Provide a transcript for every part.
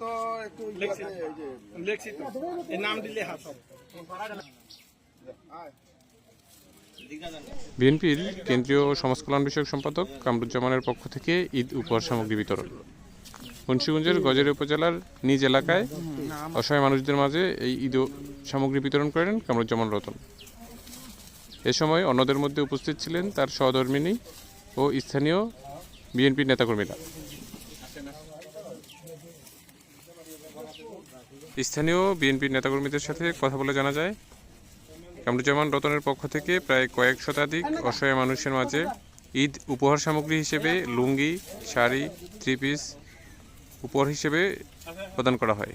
তো একটু লেখছি। ইয়াতে এই যে লেখছি তো। এই নাম দিলে হাত বিএনপির কেন্দ্রীয় সমাজ কল্যাণ বিষয়ক সম্পাদক কামরুজ্জামানের পক্ষ থেকে ঈদ উপহার সামগ্রী বিতরণ। মুন্সীগঞ্জের গজের উপজেলার নিজ এলাকায় অসহায় মানুষদের মাঝে এই ঈদ সামগ্রী বিতরণ করেন কামরুজ্জামান রতন। এ সময় অন্যদের মধ্যে উপস্থিত ছিলেন তার সহধর্মিনী ও স্থানীয় বিএনপির নেতাকর্মীরা। স্থানীয় বিএনপির নেতাকর্মীদের সাথে কথা বলে জানা যায়, কামরুজ্জামান রতনের পক্ষ থেকে প্রায় কয়েক শতাধিক অসহায় মানুষের মাঝে ঈদ উপহার সামগ্রী হিসেবে লুঙ্গি, শাড়ি, থ্রি পিস উপহার হিসেবে প্রদান করা হয়।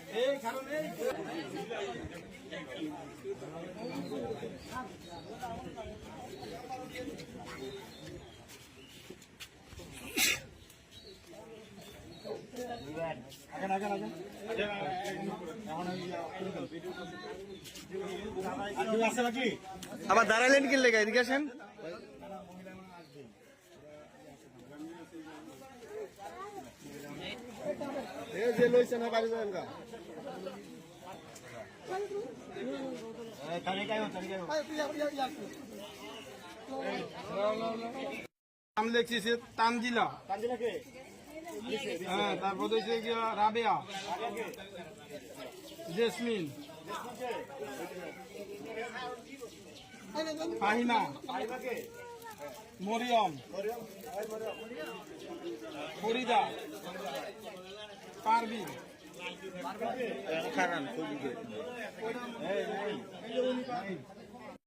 আবার দাঁড়াইলেন কি লেগে? এদিকে আসেন। যে লইছে না বাড়ি যাবেন গা। নাম লেখছি সে তানজিলা হ্যাঁ তারপর হচ্ছে গিয়া রাবেয়া। জেসমিন। ফাহিমা। মরিয়ম। ফরিদা। পারবিন খারান